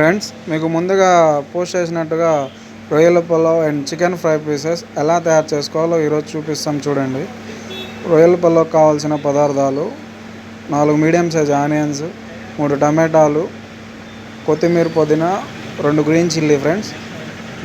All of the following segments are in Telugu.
ఫ్రెండ్స్ మీకు ముందుగా పోస్ట్ చేసినట్టుగా రొయ్యల pulao and chicken fry pieces ఎలా తయారు చేసుకోవాలో ఈరోజు చూపిస్తాం చూడండి. రొయ్యల పులావ్ కావాల్సిన పదార్థాలు నాలుగు మీడియం సైజ్ ఆనియన్స్ మూడు టమాటాలు కొత్తిమీర పుదీనా రెండు గ్రీన్ చిల్లీ ఫ్రెండ్స్.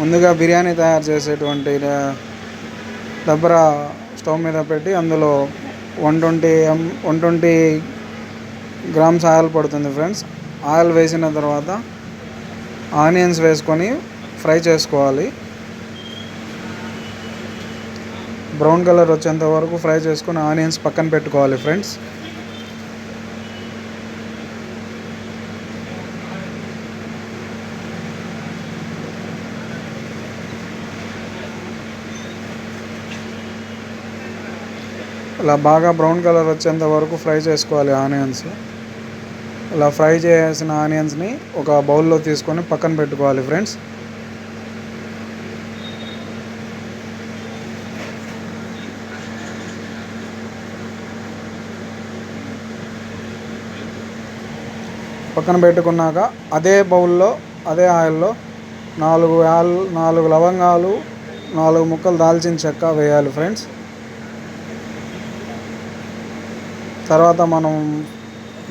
ముందుగా బిర్యానీ తయారు చేసేటువంటి దబ్బర స్టవ్ మీద పెట్టి అందులో one twenty um one twenty grams oil పడుతుంది ఫ్రెండ్స్. ఆయిల్ వేసిన తర్వాత ఆనియన్స్ వేసుకొని ఫ్రై చేసుకోవాలి. బ్రౌన్ కలర్ వచ్చేంత వరకు ఫ్రై చేసుకొని ఆనియన్స్ పక్కన పెట్టుకోవాలి ఫ్రెండ్స్. ఇలా బాగా బ్రౌన్ కలర్ వచ్చేంత వరకు ఫ్రై చేసుకోవాలి ఆనియన్స్. ఇలా ఫ్రై చేసిన ఆనియన్స్ని ఒక బౌల్లో తీసుకొని పక్కన పెట్టుకోవాలి ఫ్రెండ్స్. పక్కన పెట్టుకున్నాక అదే బౌల్లో అదే ఆయిల్లో నాలుగు యాల్ నాలుగు లవంగాలు నాలుగు ముక్కలు దాల్చిన చెక్క వేయాలి ఫ్రెండ్స్. తర్వాత మనం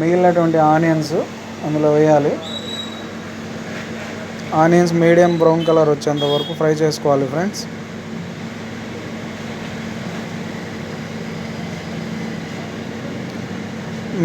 మిగిలినటువంటి ఆనియన్స్ అందులో వేయాలి. ఆనియన్స్ మీడియం బ్రౌన్ కలర్ వచ్చేంత వరకు ఫ్రై చేసుకోవాలి ఫ్రెండ్స్.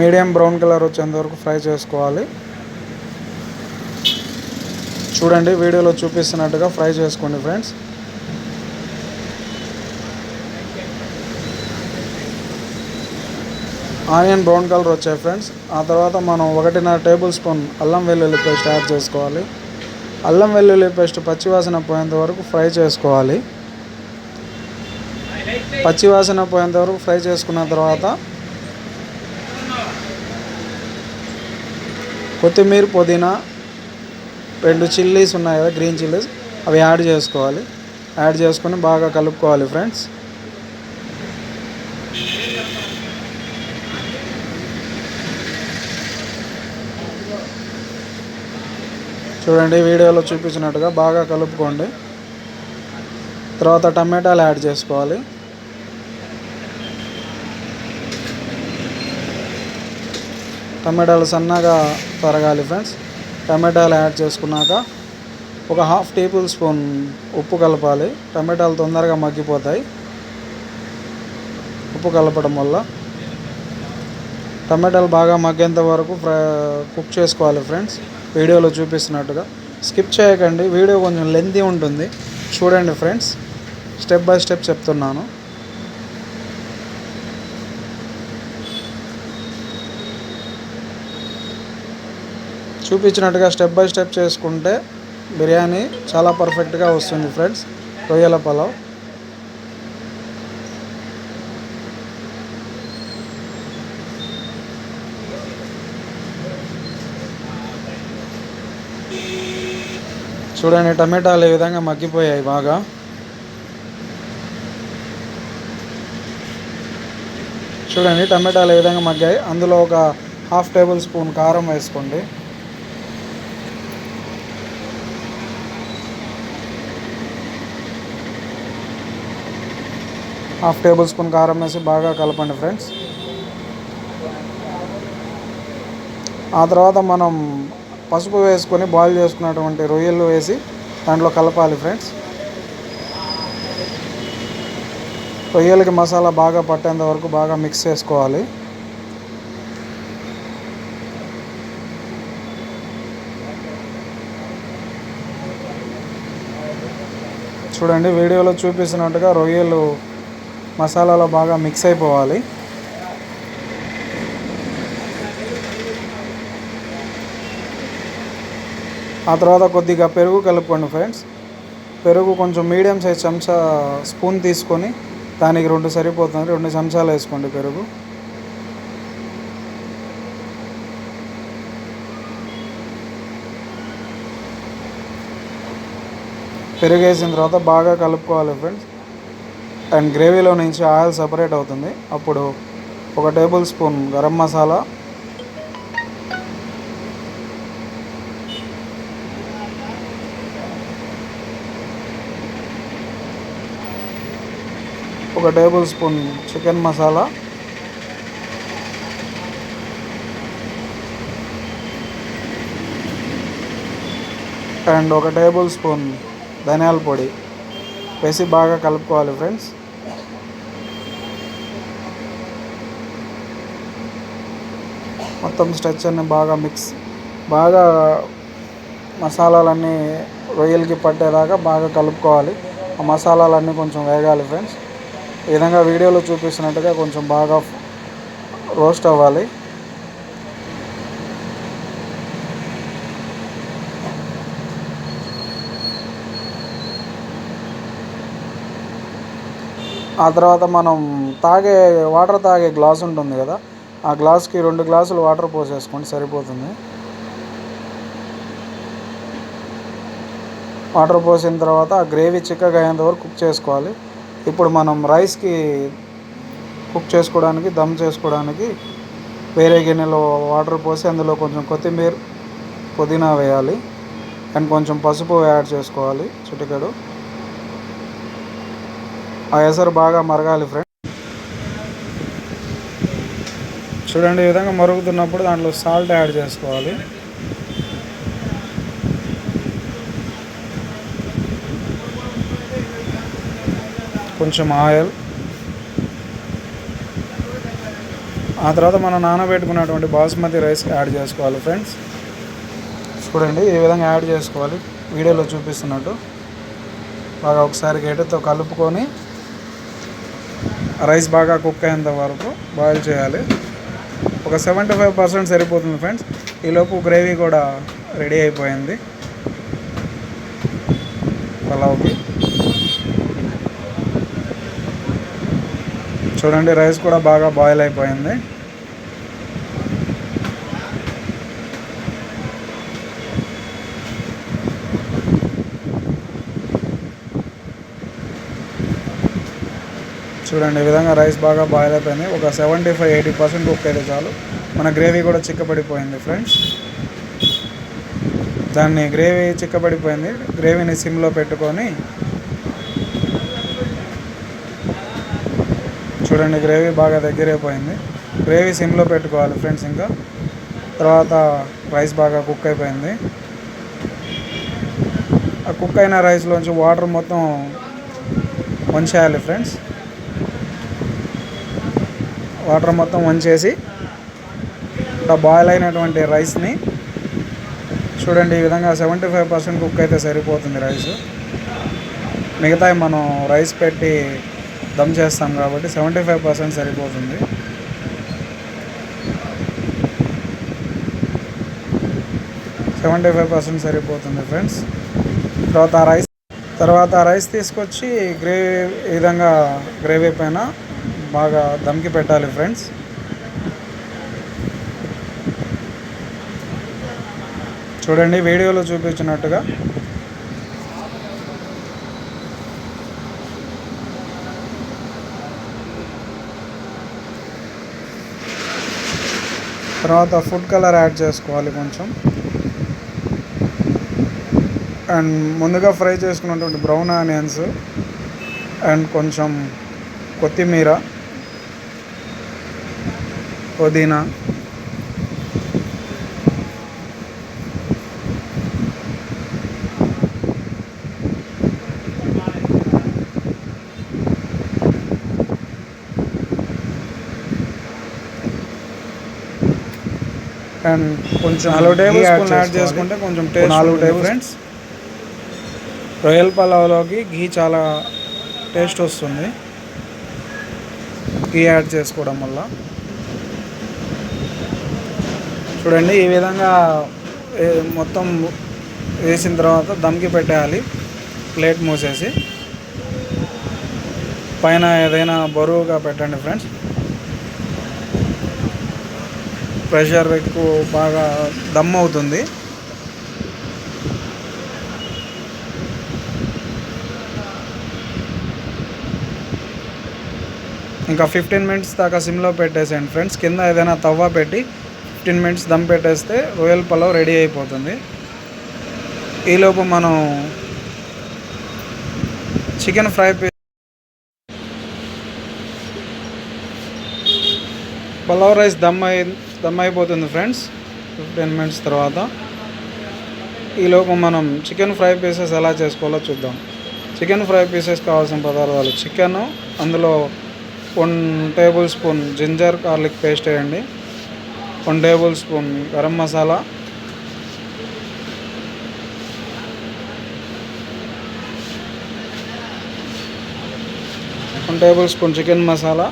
మీడియం బ్రౌన్ కలర్ వచ్చేంత వరకు ఫ్రై చేసుకోవాలి. చూడండి వీడియోలో చూపిస్తున్నట్టుగా ఫ్రై చేసుకోండి ఫ్రెండ్స్. ఆనియన్ బ్రౌన్ కలర్ వచ్చాయి ఫ్రెండ్స్. ఆ తర్వాత మనం ఒకటిన్నర టేబుల్ స్పూన్ అల్లం వెల్లుల్లి పేస్ట్ యాడ్ చేసుకోవాలి. అల్లం వెల్లుల్లి పేస్ట్ పచ్చివాసన పోయేంత వరకు ఫ్రై చేసుకోవాలి. పచ్చివాసన పోయేంత వరకు ఫ్రై చేసుకున్న తర్వాత కొత్తిమీర పుదీనా రెండు చిల్లీస్ ఉన్నాయి కదా గ్రీన్ చిల్లీస్. అవి యాడ్ చేసుకోవాలి. యాడ్ చేసుకొని బాగా కలుపుకోవాలి ఫ్రెండ్స్. చూడండి వీడియోలో చూపించినట్టుగా బాగా కలుపుకోండి. తర్వాత టమాటాలు యాడ్ చేసుకోవాలి. టమాటాలు సన్నగా తరగాలి ఫ్రెండ్స్. టమాటాలు యాడ్ చేసుకున్నాక ఒక హాఫ్ టేబుల్ స్పూన్ ఉప్పు కలపాలి. టమాటాలు తొందరగా మగ్గిపోతాయి. ఉప్పు కలపడం వల్ల టమాటాలు బాగా మగ్గేంత వరకు ఫ్రై కుక్ చేసుకోవాలి ఫ్రెండ్స్. వీడియోలో చూపిస్తున్నట్టుగా. స్కిప్ చేయకండి వీడియో కొంచెం లెంతీ ఉంటుంది. చూడండి ఫ్రెండ్స్ స్టెప్ బై స్టెప్ చెప్తున్నాను. చూపించినట్టుగా స్టెప్ బై స్టెప్ చేసుకుంటే బిర్యానీ చాలా పర్ఫెక్ట్గా వస్తుంది ఫ్రెండ్స్. రొయ్యల పలావ్. చూడండి టమాటాలు ఈ విధంగా మగ్గిపోయాయి బాగా. చూడండి టమాటాలు ఈ విధంగా మగ్గాయి. అందులో ఒక హాఫ్ టేబుల్ స్పూన్ కారం వేసుకోండి. హాఫ్ టేబుల్ స్పూన్ కారం వేసి బాగా కలపండి ఫ్రెండ్స్. ఆ తర్వాత మనం పసుపు వేసుకొని బాయిల్ చేసుకున్నటువంటి రొయ్యలు వేసి దాంట్లో కలపాలి ఫ్రెండ్స్ రొయ్యలకి మసాలా బాగా పట్టేంత వరకు బాగా మిక్స్ చేసుకోవాలి. చూడండి వీడియోలో చూపిస్తున్నట్టుగా రొయ్యలు మసాలాలో బాగా మిక్స్ అయిపోవాలి. ఆ తర్వాత కొద్దిగా పెరుగు కలుపుకోండి ఫ్రెండ్స్. పెరుగు కొంచెం మీడియం సైజ్ చెంచా స్పూన్ తీసుకొని దానికి రెండు సరిపోతుంది. రెండు చెంచాలు వేసుకోండి పెరుగు. పెరుగు వేసిన తర్వాత బాగా కలుపుకోవాలి ఫ్రెండ్స్. అండ్ గ్రేవీలో నుంచి ఆయిల్ సపరేట్ అవుతుంది. అప్పుడు ఒక టేబుల్ స్పూన్ గరం మసాలా ఒక tablespoon chicken masala. And ఒక టేబుల్ స్పూన్ ధనియాల పొడి. వేసి బాగా కలుపుకోవాలి ఫ్రెండ్స్. మొత్తం స్ట్రక్చర్ని బాగా మిక్స్ బాగా మసాలాలన్నీ రొయ్యలకి పట్టేదాకా బాగా కలుపుకోవాలి. ఆ మసాలాలన్నీ కొంచెం వేగాలి ఫ్రెండ్స్. విధంగా వీడియోలో చూపిస్తున్నట్టుగా కొంచెం బాగా రోస్ట్ అవ్వాలి. ఆ తర్వాత మనం తాగే వాటర్ తాగే గ్లాస్ ఉంటుంది కదా ఆ గ్లాస్కి రెండు గ్లాసులు వాటర్ పోసేసుకోండి సరిపోతుంది. వాటర్ పోసిన తర్వాత ఆ గ్రేవీ చిక్కగా అయ్యేంత వరకు కుక్ చేసుకోవాలి. ఇప్పుడు మనం రైస్కి కుక్ చేసుకోవడానికి దమ్ చేసుకోవడానికి వేరే గిన్నెలో వాటర్ పోసి అందులో కొంచెం కొత్తిమీర పుదీనా వేయాలి. అండ్ కొంచెం పసుపు యాడ్ చేసుకోవాలి చిటికెడు. ఆ ఎసరు బాగా మరగాలి ఫ్రెండ్. చూడండి ఈ విధంగా మరుగుతున్నప్పుడు దాంట్లో సాల్ట్ యాడ్ చేసుకోవాలి. కొంచెం ఆయిల్. ఆ తర్వాత మనం నానబెట్టుకున్నటువంటి బాస్మతి రైస్ యాడ్ చేసుకోవాలి ఫ్రెండ్స్. చూడండి ఈ విధంగా యాడ్ చేసుకోవాలి. వీడియోలో చూపిస్తున్నట్టు. బాగా ఒకసారి గేటతో కలుపుకొని రైస్ బాగా కుక్ అయ్యేంత వరకు బాయిల్ చేయాలి. ఒక సెవెంటీ ఫైవ్ పర్సెంట్ సరిపోతుంది ఫ్రెండ్స్. ఈలోపు గ్రేవీ కూడా రెడీ అయిపోయింది. పలావ్కి. చూడండి రైస్ కూడా బాగా బాయిల్ అయిపోయింది. చూడండి ఈ విధంగా రైస్ బాగా బాయిల్ అయిపోయింది. ఒక seventy five eighty percent cook అయితే చాలు. మన గ్రేవీ కూడా చిక్కబడిపోయింది ఫ్రెండ్స్ దాన్ని గ్రేవీ చిక్కబడిపోయింది. గ్రేవీని సిమ్లో పెట్టుకొని చూడండి గ్రేవీ బాగా దగ్గరైపోయింది గ్రేవీ సిమ్లో పెట్టుకోవాలి ఫ్రెండ్స్ ఇంకా. తర్వాత రైస్ బాగా కుక్ అయిపోయింది. ఆ కుక్ అయిన రైస్లోంచి వాటర్ మొత్తం వంచేయాలి ఫ్రెండ్స్ వాటర్ మొత్తం వంచేసి ఇట్లా బాయిల్ అయినటువంటి రైస్ని చూడండి ఈ విధంగా సెవెంటీ ఫైవ్ పర్సెంట్ కుక్ అయితే సరిపోతుంది రైస్ మిగతా మనం రైస్ పెట్టి దమ్ చేస్తాం కాబట్టి సెవెంటీ ఫైవ్ పర్సెంట్ సరిపోతుంది. సెవెంటీ ఫైవ్ పర్సెంట్ సరిపోతుంది ఫ్రెండ్స్. తర్వాత ఆ రైస్ తర్వాత ఆ రైస్ తీసుకొచ్చి గ్రేవీ ఈ విధంగా గ్రేవీ పైన బాగా దమ్కి పెట్టాలి ఫ్రెండ్స్. చూడండి వీడియోలో చూపించినట్టుగా. తర్వాత ఫుడ్ కలర్ యాడ్ చేసుకోవాలి కొంచెం. అండ్ ముందుగా ఫ్రై చేసుకున్నటువంటి బ్రౌన్ ఆనియన్స్ అండ్ కొంచెం కొత్తిమీర పుదీనా అండ్ కొంచెం నాలుగు టేబుల్ స్పూన్ యాడ్ చేసుకుంటే కొంచెం టేస్ట్ నాలుగు టేబుల్ ఫ్రెండ్స్. రొయ్యల పలావ్లోకి ఘీ చాలా టేస్ట్ వస్తుంది. ఘీ యాడ్ చేసుకోవడం వల్ల. చూడండి ఈ విధంగా మొత్తం వేసిన తర్వాత దమ్కి పెట్టేయాలి. ప్లేట్ మూసేసి. పైన ఏదైనా బరువుగా పెట్టండి ఫ్రెండ్స్. ప్రెషర్ ఎక్కువ బాగా దమ్ అవుతుంది. ఇంకా ఫిఫ్టీన్ మినిట్స్ దాకా సిమ్లో పెట్టేసేయండి ఫ్రెండ్స్. కింద ఏదైనా తవ్వ పెట్టి ఫిఫ్టీన్ మినిట్స్ దమ్ పెట్టేస్తే రొయ్యల పలావ్ రెడీ అయిపోతుంది. ఈలోపు మనం chicken fry pulao rice dum అయింది దమ్ అయిపోతుంది ఫ్రెండ్స్. ఫిఫ్టీన్ మినిట్స్ తర్వాత. ఈలోపు మనం చికెన్ ఫ్రై పీసెస్ ఎలా చేసుకోవాలో చూద్దాం. చికెన్ ఫ్రై పీసెస్ కావాల్సిన పదార్థాలు చికెన్ అందులో one tablespoon ginger garlic paste వేయండి. One tablespoon garam masala one tablespoon chicken masala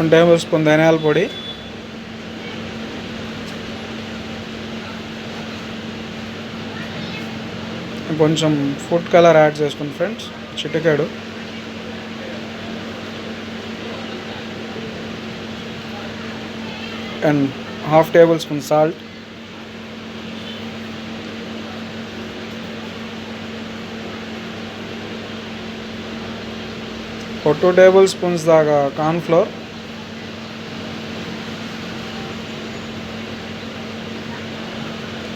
one tablespoon ధనియాల పొడి. కొంచెం ఫుడ్ కలర్ యాడ్ చేసుకోండి friends చిటికాడు. And half tablespoon salt. ఒక టూ టేబుల్ స్పూన్స్ దాకా కార్న్ఫ్లోర్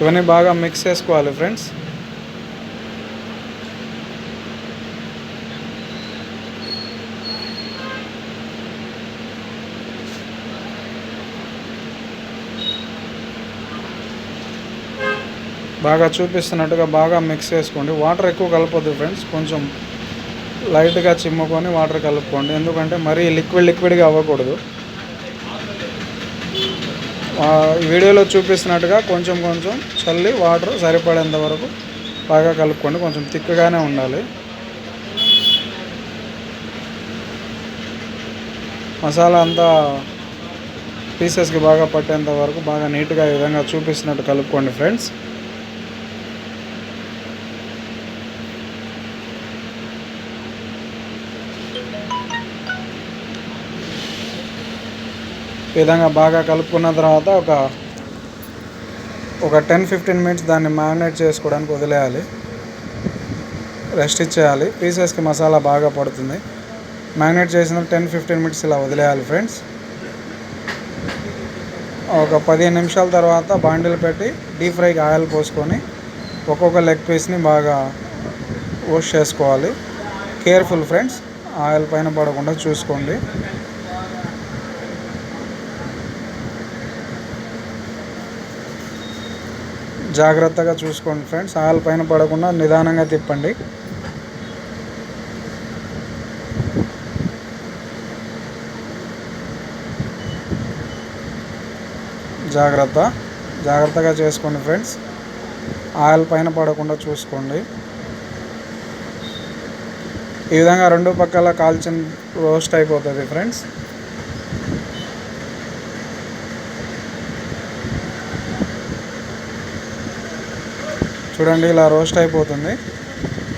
ఇవన్నీ బాగా మిక్స్ చేసుకోవాలి ఫ్రెండ్స్ బాగా చూపిస్తున్నట్టుగా బాగా మిక్స్ చేసుకోండి. వాటర్ ఎక్కువ కలపొద్దు ఫ్రెండ్స్ కొంచెం లైట్గా చిమ్ముకొని వాటర్ కలుపుకోండి. ఎందుకంటే మరీ లిక్విడ్ లిక్విడ్గా అవ్వకూడదు. వీడియోలో చూపిస్తున్నట్టుగా కొంచెం కొంచెం చల్లి వాటర్ సరిపడేంత వరకు బాగా కలుపుకోండి కొంచెం థిక్గానే ఉండాలి. మసాలా అంతా పీసెస్కి బాగా పట్టేంత వరకు బాగా నీట్గా ఈ విధంగా చూపిస్తున్నట్టు కలుపుకోండి ఫ్రెండ్స్. విధంగా బాగా కలుపుకున్న తర్వాత ఒక ఒక టెన్ ఫిఫ్టీన్ మినిట్స్ దాన్ని మ్యారినేట్ చేసుకోవడానికి వదిలేయాలి. రెస్ట్ ఇచ్చేయాలి. పీసెస్కి మసాలా బాగా పడుతుంది. మ్యారినేట్ చేసిన టెన్ ఫిఫ్టీన్ మినిట్స్ ఇలా వదిలేయాలి ఫ్రెండ్స్. ఒక పదిహేను నిమిషాల తర్వాత బాండిల్ పెట్టి డీప్ ఫ్రైకి ఆయిల్ పోసుకొని ఒక్కొక్క లెగ్ పీస్ని బాగా వాష్ చేసుకోవాలి. Careful friends. ఆయిల్ పైన పడకుండా చూసుకోండి. జాగ్రత్తగా చూసుకోండి ఫ్రెండ్స్. ఆయిల్ పైన పడకుండా నిదానంగా తిప్పండి. జాగ్రత్త. జాగ్రత్తగా చేసుకోండి ఫ్రెండ్స్. ఆయిల్ పైన పడకుండా చూసుకోండి. ఈ విధంగా రెండు పక్కల కాల్చిన రోస్ట్ అయిపోతుంది ఫ్రెండ్స్. చూడండి ఇలా రోస్ట్ అయిపోతుంది.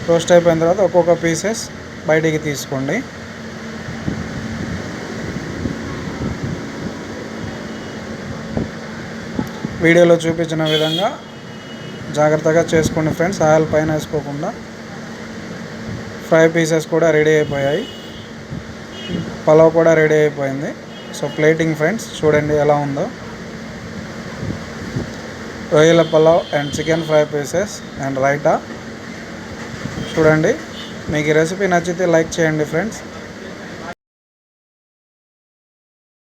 రోస్ట్ అయిపోయిన తర్వాత ఒక్కొక్క పీసెస్ బయటికి తీసుకోండి. వీడియోలో చూపించిన విధంగా జాగ్రత్తగా చేసుకోండి ఫ్రెండ్స్ ఆయిల్ పైన వేసుకోకుండా. ఫ్రై పీసెస్ కూడా రెడీ అయిపోయాయి. పలావ్ కూడా రెడీ అయిపోయింది. సో ప్లేటింగ్ ఫ్రెండ్స్ చూడండి ఎలా ఉందో. రొయ్యల pulao and chicken fry pieces and raita చూడండి. మీకు ఈ రెసిపీ నచ్చితే లైక్ చేయండి ఫ్రెండ్స్